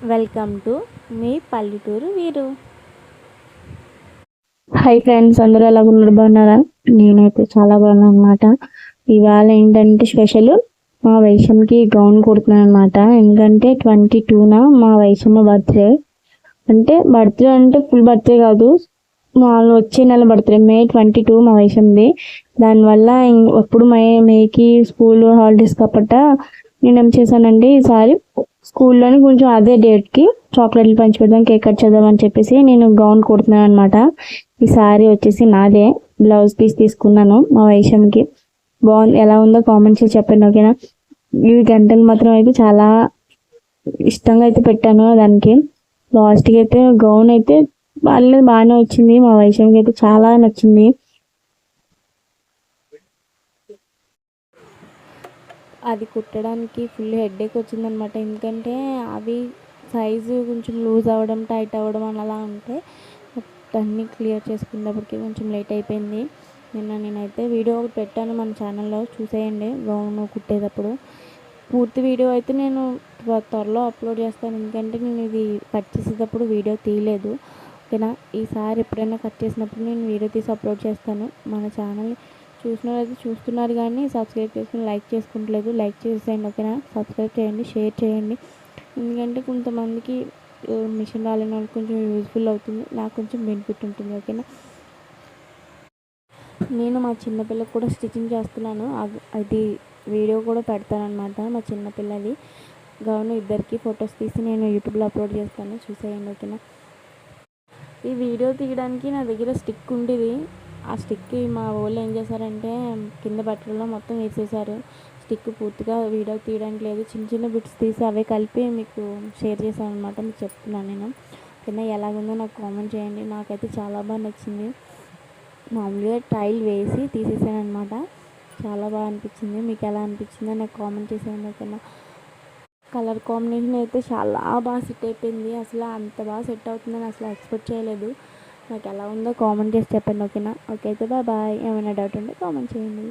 Welcome to me పల్లెటూరు వీరు. Hi friends అందరూ ఎలా ఉన్నారు? బాగున్నారా? నేనైతే చాలా బాగున్నాను అనమాట ఇవాళ ఏంటంటే స్పెషల్ మా వైశంకి గౌన్ కుడుతున్నాను అనమాట ఎందుకంటే ట్వంటీ టూన మా వైశమ్మ బర్త్డే అంటే బర్త్డే అంటే ఫుల్ బర్త్డే కాదు. వాళ్ళు వచ్చే నెల బర్త్డే మే ట్వంటీ టూ మా వయసుంది దానివల్ల ఎప్పుడు మే మేకి స్కూల్ హాలిడేస్ కాబట్టి నేను ఏం చేశానంటే ఈసారి స్కూల్లోనే కొంచెం అదే డేట్కి చాక్లెట్లు పంచిపెడదాం కేక్ కట్ చేద్దామని చెప్పేసి నేను గౌన్ కుడుతున్నాను అనమాట ఈ సారీ వచ్చేసి నాదే. బ్లౌజ్ పీస్ తీసుకున్నాను మా వైషమ్కి. బాగుంది. ఎలా ఉందో కామెంట్స్ చెప్పండి ఓకేనా? ఈ గంటలు మాత్రం అయితే చాలా ఇష్టంగా అయితే పెట్టాను దానికి. లాస్ట్కి అయితే గౌన్ అయితే వాళ్ళు బాగానే వచ్చింది. మా వైషమ్కి అయితే చాలా నచ్చింది. అది కుట్టడానికి ఫుల్ హెడ్ఏక్ వచ్చిందనమాట. ఎందుకంటే అవి సైజు కొంచెం లూజ్ అవ్వడం టైట్ అవ్వడం అని అలా ఉంటే అన్నీ క్లియర్ చేసుకునేటప్పటికి కొంచెం లేట్ అయిపోయింది. నిన్న నేనైతే వీడియో ఒకటి పెట్టాను మన ఛానల్లో చూసేయండి గౌను కుట్టేటప్పుడు. పూర్తి వీడియో అయితే నేను త్వరలో అప్లోడ్ చేస్తాను. ఎందుకంటే నేను ఇది కట్ చేసేటప్పుడు వీడియో తీయలేదు. ఓకేనా? ఈసారి ఎప్పుడైనా కట్ చేసినప్పుడు నేను వీడియో తీసి అప్లోడ్ చేస్తాను. మన ఛానల్ని చూసిన అయితే చూస్తున్నారు కానీ సబ్స్క్రైబ్ చేసుకుని లైక్ చేసుకుంటలేదు. లైక్ చేసేయండి ఓకేనా? సబ్స్క్రైబ్ చేయండి షేర్ చేయండి. ఎందుకంటే కొంతమందికి మిషన్ రాలేని వాళ్ళకి కొంచెం యూజ్ఫుల్ అవుతుంది. నాకు కొంచెం బెనిఫిట్ ఉంటుంది ఓకేనా? నేను మా చిన్నపిల్లకి కూడా స్టిచ్చింగ్ చేస్తున్నాను. అది వీడియో కూడా పెడతాను మా చిన్నపిల్లది గౌను ఇద్దరికి ఫొటోస్ తీసి నేను యూట్యూబ్లో అప్లోడ్ చేస్తాను. చూసేయండి ఓకేనా? ఈ వీడియో తీయడానికి నా దగ్గర స్టిక్ ఉండేది. ఆ స్టిక్ మా వాళ్ళు ఏం చేశారంటే కింద బట్టలలో మొత్తం వేసేసారు. స్టిక్ పూర్తిగా వీడియో తీయడానికి లేదు. చిన్న చిన్న బిట్స్ తీసి అవే కలిపి మీకు షేర్ చేశాను అనమాట మీకు చెప్తున్నాను నేను. కింద ఎలాగుందో నాకు కామెంట్ చేయండి. నాకైతే చాలా బాగా నచ్చింది. మామూలుగా టైల్ వేసి తీసేసాను అనమాట చాలా బాగా అనిపించింది. మీకు ఎలా అనిపించిందో నాకు కామెంట్ చేసేయండి ఓకేనా? కలర్ కాంబినేషన్ అయితే చాలా బాగా సెట్ అయిపోయింది. అసలు అంత బాగా సెట్ అవుతుందని అసలు ఎక్స్పెక్ట్ చేయలేదు. నాకు ఎలా ఉందో కామెంట్ చేసి చెప్పండి ఓకేనా? ఓకే అయితే బాయ్ బాయ్. ఏమైనా డౌట్ ఉంటే కామెంట్ చేయండి.